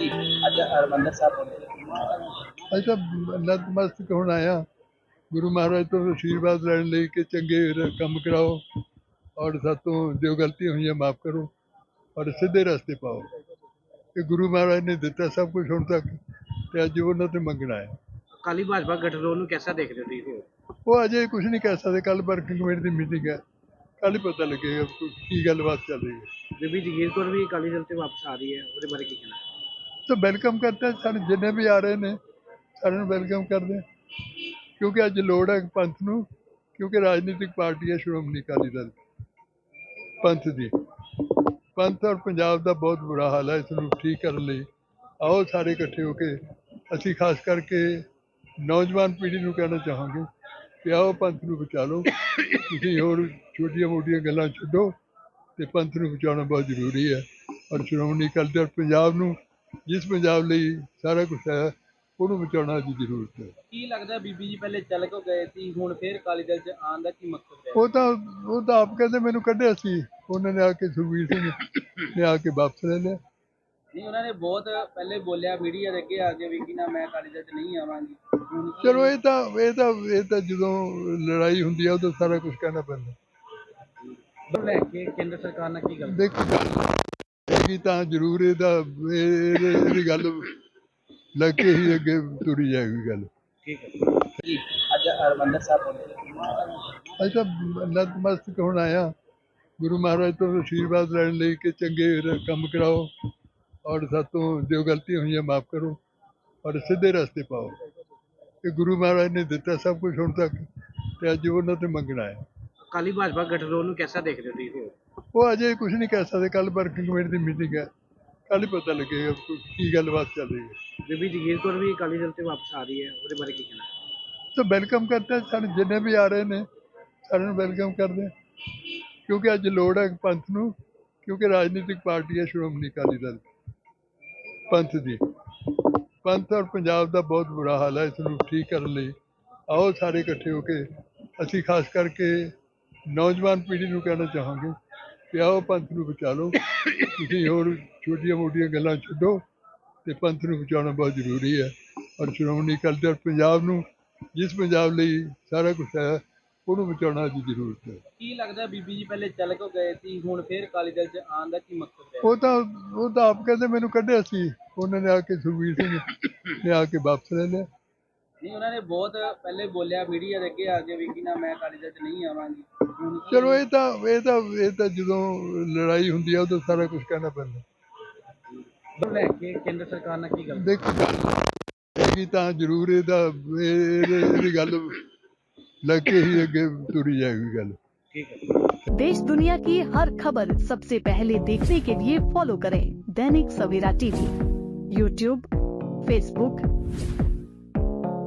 ਅੱਜ ਹਰਮੰਦਰ ਸਾਹਿਬ ਪਹੁੰਚੇ ਅਸੀਂ ਤਾਂ ਨਤਮਸਤਕ ਹੁਣ ਆਇਆ ਗੁਰੂ ਮਹਾਰਾਜ ਤੋਂ ਆਸ਼ੀਰਵਾਦ ਲੈਣ ਲਈ ਕਿ ਚੰਗੇ ਰ- ਕੰਮ ਕਰਾਓ ਔਰ ਸਾਤੋਂ ਜੋ ਗਲਤੀਆਂ ਹੋਈਆਂ ਮਾਫ ਕਰੋ ਔਰ ਸਿੱਧੇ ਰਸਤੇ ਪਾਓ। ਇਹ ਗੁਰੂ ਮਹਾਰਾਜ ਨੇ ਦਿੱਤਾ ਸਭ ਕੁਝ ਹੁਣ ਤੱਕ ਤੇ ਅੱਜ ਉਹਨਾਂ ਤੇ ਮੰਗਣਾ ਹੈ। ਕਾਲੀ ਭਾਜਪਾ ਗਠਜੋੜ ਨੂੰ ਕਿਹਦਾ ਦੇਖਦੇ ਹੋ ਤੁਸੀਂ ਉਹ ਅਜੇ ਕੁਝ ਨਹੀਂ ਕਹਿ ਸਕਦੇ। ਕੱਲ ਵਰਕਿੰਗ ਕਮੇਟੀ ਦੀ ਮੀਟਿੰਗ ਹੈ। ਕੱਲ ਹੀ ਪਤਾ ਲੱਗੇਗਾ ਕਿ ਕੀ ਗੱਲਬਾਤ ਚੱਲ ਰਹੀ ਹੈ। ਬੀਬੀ ਜਗੀਰ ਕੌਰ ਵੀ ਅਕਾਲੀ ਦਲ ਤੇ ਵਾਪਸ ਆ ਰਹੀ ਹੈ। ਉਹਦੇ ਬਾਰੇ ਕੀ ਕਹਿਣਾ ਤਾਂ ਵੈਲਕਮ ਕਰਤੇ ਸਾਨੂੰ ਜਿੰਨੇ ਵੀ ਆ ਰਹੇ ਨੇ, ਸਾਰਿਆਂ ਨੂੰ ਵੈਲਕਮ ਕਰਦੇ ਕਿਉਂਕਿ ਅੱਜ ਲੋੜ ਹੈ ਪੰਥ ਨੂੰ, ਕਿਉਂਕਿ ਰਾਜਨੀਤਿਕ ਪਾਰਟੀ ਹੈ ਸ਼੍ਰੋਮਣੀ ਅਕਾਲੀ ਦਲ ਪੰਥ ਦੀ। ਪੰਥ ਔਰ ਪੰਜਾਬ ਦਾ ਬਹੁਤ ਬੁਰਾ ਹਾਲ ਹੈ, ਇਸ ਨੂੰ ਠੀਕ ਕਰਨ ਲਈ। ਆਓ ਸਾਰੇ ਇਕੱਠੇ ਹੋ ਕੇ, ਅਸੀਂ ਖਾਸ ਕਰਕੇ ਨੌਜਵਾਨ ਪੀੜ੍ਹੀ ਨੂੰ ਕਹਿਣਾ ਚਾਹਾਂਗੇ ਕਿ ਆਓ ਪੰਥ ਨੂੰ ਬਚਾ ਲਓ ਤੁਸੀਂ ਹੋਰ ਛੋਟੀਆਂ ਮੋਟੀਆਂ ਗੱਲਾਂ ਛੱਡੋ ਤੇ ਪੰਥ ਨੂੰ ਬਚਾਉਣਾ ਬਹੁਤ ਜ਼ਰੂਰੀ ਹੈ। ਔਰ ਸ਼੍ਰੋਮਣੀ ਅਕਾਲੀ ਦਲ ਪੰਜਾਬ ਨੂੰ ਜਿਸ ਪੰਜਾਬ ਲਈ ਸਾਰਾ ਕੁਝ ਹੈ ਉਹਨੂੰ ਬਚਾਉਣਾ ਦੀ ਜ਼ਰੂਰਤ ਹੈ। ਕੀ ਲੱਗਦਾ ਬੀਬੀ ਜੀ ਪਹਿਲੇ ਚੱਲ ਕੋ ਗਏ ਸੀ ਹੁਣ ਫੇਰ ਅਕਾਲੀ ਦਲ ਚ ਆਉਣ ਦਾ ਕੀ ਮਕਸਦ ਹੈ? ਉਹ ਤਾਂ ਉਹ ਤਾਂ ਆਪ ਕਹਿੰਦੇ ਮੈਨੂੰ ਕੱਢਿਆ ਸੀ ਉਹਨਾਂ ਨੇ ਆ ਕੇ ਸੁਖਬੀਰ ਸਿੰਘ ਨੇ ਆ ਕੇ ਵਾਪਸ ਲੈ ਲਿਆ। ਨਹੀਂ ਉਹਨਾਂ ਨੇ ਬਹੁਤ ਪਹਿਲੇ ਬੋਲਿਆ ਮੀਡੀਆ ਦੇ ਅੱਗੇ ਆ ਕੇ ਵੀ ਕਿ ਨਾ ਮੈਂ ਅਕਾਲੀ ਦਲ ਚ ਨਹੀਂ ਆਵਾਂਗੀ। ਹੁਣ ਕੀ- ਚਲੋ ਇਹ ਤਾਂ ਇਹ ਤਾਂ ਇਹ ਤਾਂ ਜਦੋਂ ਲੜਾਈ ਹੁੰਦੀ ਹੈ ਉਦੋਂ ਸਾਰਾ ਕੁਝ ਕਹਿਣਾ ਪੈਂਦਾ। ਲੈ ਕੇ ਕੇਂਦਰ ਸਰਕਾਰ ਨਾਲ ਕੀ ਗੱਲ? ਦੇਖੋ ਹੈਗੀ ਤਾਂ ਜ਼ਰੂਰ ਇਹਦਾ ਇਹ- ਇਹਦੇ- ਗੱਲ ਲੱਗ ਕੇ ਹੀ ਅੱਗੇ ਤੁਰੀ ਜਾਏਗੀ ਗੱਲ। ਠੀਕ ਹੈ ਜੀ। ਅੱਜ ਹਰਮੰਦਰ ਸਾਹਿਬ ਪਹੁੰਚੇ ਨਤਮਸਤਕ ਹੁਣ ਆਇਆ? ਗੁਰੂ ਮਹਾਰਾਜ ਤੋਂ ਆਸ਼ੀਰਵਾਦ ਲੈਣ ਲਈ ਕਿ ਚੰਗੇ ਕੰਮ ਕਰਾਓ ਔਰ ਸਾਤੋਂ ਜੋ ਗਲਤੀਆਂ ਹੋਈਆਂ ਮਾਫ ਕਰੋ ਔਰ ਸਿੱਧੇ ਰਸਤੇ ਪਾਓ। ਇਹ ਗੁਰੂ ਮਹਾਰਾਜ ਨੇ ਦਿੱਤਾ ਸਭ ਕੁਝ ਹੁਣ ਤੱਕ ਤੇ ਅੱਜ ਉਹਨਾਂ ਤੇ ਮੰਗਣਾ ਹੈ। ਕਾਲੀ ਭਾਜਪਾ ਗਠਜੋੜ ਨੂੰ ਕਿਹਦਾ ਦੇਖਦੇ ਹੋ ਤੁਸੀਂ? ਉਹ ਅਜੇ ਕੁਝ ਨਹੀਂ ਕਹਿ ਸਕਦੇ ਕੱਲ ਵਰਕਿੰਗ ਕਮੇਟੀ ਦੀ ਮੀਟਿੰਗ ਹੈ। ਕੱਲ ਹੀ ਪਤਾ ਲੱਗੇਗਾ ਕਿ ਗੱਲਬਾਤ ਚੱਲ ਰਹੀ ਹੈ। ਬੀਬੀ ਜਗੀਰ ਕੌਰ ਵੀ ਅਕਾਲੀ ਦਲ ਤੇ ਵਾਪਸ ਆ ਰਹੀ ਹੈ ਉਹਦੇ ਬਾਰੇ ਕੀ ਕਹਿਣਾ? ਤਾਂ ਵੈਲਕਮ ਕਰਤੇ ਹਾਂ ਸਾਰੇ ਜਿੰਨੇ ਵੀ ਆ ਰਹੇ ਨੇ ਸਾਰਿਆਂ ਨੂੰ ਵੈਲਕਮ ਕਰਦੇ ਕਿਉਂਕਿ ਅੱਜ ਲੋੜ ਹੈ ਪੰਥ ਨੂੰ ਕਿਉਂਕਿ ਰਾਜਨੀਤਿਕ ਪਾਰਟੀ ਹੈ ਸ਼੍ਰੋਮਣੀ ਅਕਾਲੀ ਦਲ ਪੰਥ ਦੀ। ਪੰਥ ਔਰ ਪੰਜਾਬ ਦਾ ਬਹੁਤ ਬੁਰਾ ਹਾਲ ਹੈ ਇਸ ਨੂੰ ਠੀਕ ਕਰਨ ਲਈ। ਆਓ ਸਾਰੇ ਇਕੱਠੇ ਹੋ ਕੇ ਅਸੀਂ ਖਾਸ ਕਰਕੇ ਨੌਜਵਾਨ ਪੀੜ੍ਹੀ ਨੂੰ ਕਹਿਣਾ ਚਾਹਾਂਗੇ ਕਿ ਆਓ ਪੰਥ ਨੂੰ ਬਚਾ ਲਓ। ਤੁਸੀਂ ਹੋਰ ਛੋਟੀਆਂ ਮੋਟੀਆਂ ਗੱਲਾਂ ਛੱਡੋ ਤੇ ਪੰਥ ਨੂੰ ਬਚਾਉਣਾ ਬਹੁਤ ਜ਼ਰੂਰੀ ਹੈ ਔਰ ਸ਼੍ਰੋਮਣੀ ਅਕਾਲੀ ਦਲ ਪੰਜਾਬ ਨੂੰ ਜਿਸ ਪੰਜਾਬ ਲਈ ਸਾਰਾ ਕੁਝ ਹੈ ਉਹਨੂੰ ਬਚਾਉਣਾ ਦੀ ਜ਼ਰੂਰਤ ਹੈ। ਕੀ ਲੱਗਦਾ ਬੀਬੀ ਜੀ ਪਹਿਲੇ ਚੱਲ ਕੋ ਗਏ ਸੀ ਹੁਣ ਫੇਰ ਅਕਾਲੀ ਦਲ ਚ ਆਉਣ ਦਾ ਕੀ ਮਕਸਦ ਹੈ ਉਹ ਤਾਂ ਉਹ ਤਾਂ ਆਪ ਕਹਿੰਦੇ ਮੈਨੂੰ ਕੱਢਿਆ ਸੀ ਉਹਨਾਂ ਨੇ ਆ ਕੇ ਸੁਖਬੀਰ ਸਿੰਘ ਨੇ ਆ ਕੇ ਵਾਪਸ ਲੈ ਲਿਆ। ਨਹੀਂ ਉਹਨਾਂ ਨੇ ਬਹੁਤ ਪਹਿਲੇ ਬੋਲਿਆ ਮੀਡੀਆ ਦੇ ਅੱਗੇ ਆ ਕੇ ਵੀ ਕਿ ਨਾ ਮੈਂ ਅਕਾਲੀ ਦਲ ਚ ਨਹੀਂ ਆਵਾਂਗੀ ਹੁਣ ਕੀ- ਚਲੋ ਇਹ ਤਾਂ ਇਹ ਤਾਂ ਇਹ ਤਾਂ ਜਦੋਂ ਲੜਾਈ ਹੁੰਦੀ ਹੈ ਉਦੋਂ ਸਾਰਾ ਕੁਝ ਕਹਿਣਾ ਪੈਂਦਾ ਨੂੰ ਲੈ ਕੇ ਕੇਂਦਰ ਸਰਕਾਰ ਨਾਲ ਕੀ ਗੱਲ ਦੇਖੋ ਹੈਗੀ ਤਾਂ ਜ਼ਰੂਰ ਇਹਦਾ ਇਹ- ਇਹਦੇ- ਇਹਦੀ ਗੱਲ ਲੱਗ ਕੇ ਹੀ ਅੱਗੇ ਤੁਰੀ ਜਾਏਗੀ ਗੱਲ ਠੀਕ ਹੈ देश दुनिया की हर खबर सबसे पहले देखने के लिए फॉलो करें Dainik Savera TV YouTube Facebook